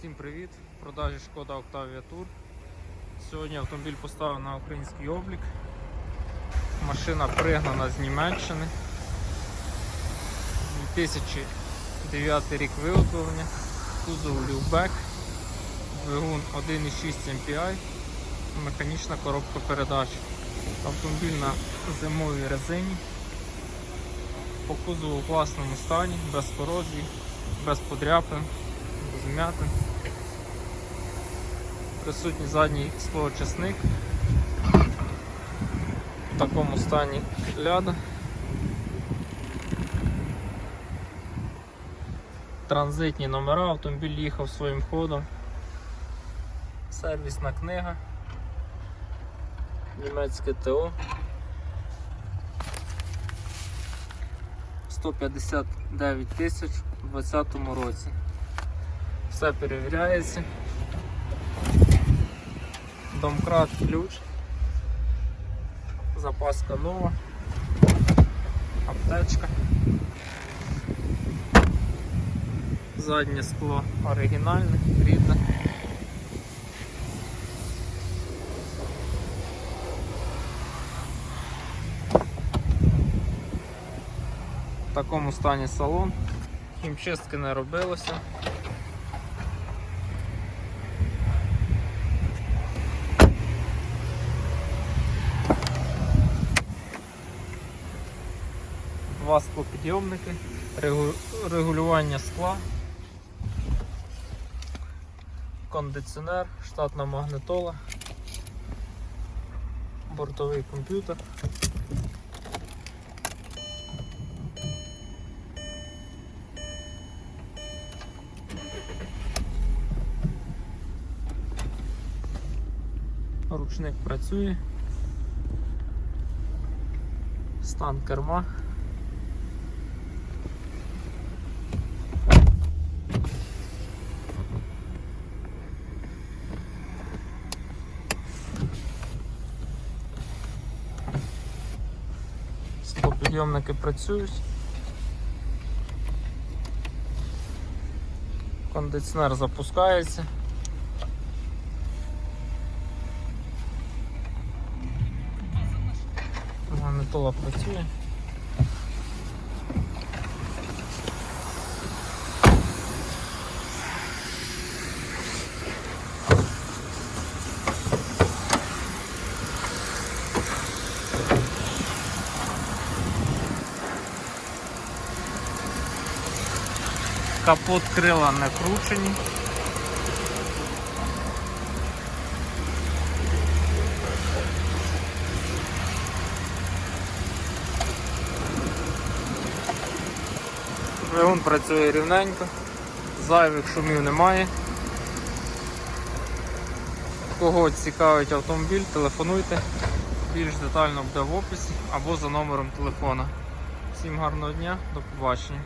Всім привіт! В продажі шкода Octavia Tour. Сьогодні автомобіль поставив на український облік. Машина пригнана з Німеччини. 2009 рік виготовлення. Кузов Любек, двигун 1.6 MPI, механічна коробка передач. Автомобіль на зимовій резині. По кузову у класному стані, без корозії, без подряпин, без. Присутній задній склоочисник. В такому стані ляда. Транзитні номера, автомобіль їхав своїм ходом. Сервісна книга. Німецьке ТО. 159 тисяч у 2020 році. Все перевіряється. Домкрат ключ. Запаска нова. Аптечка. Заднє скло оригінальне, рідне. В такому стані салон. Хімчистки не робилося. Два склопідйомники, регу- регулювання скла, кондиціонер, штатна магнитола, бортовий комп'ютер. Ручник працює. Стан керма. Склопідйомники працюють. Кондиціонер запускається. Магнитола працює. Капот крила не кручені. Двигун працює рівненько, зайвих шумів немає. Кого цікавить автомобіль, телефонуйте. Більш детально буде в описі або за номером телефона. Всім гарного дня, до побачення.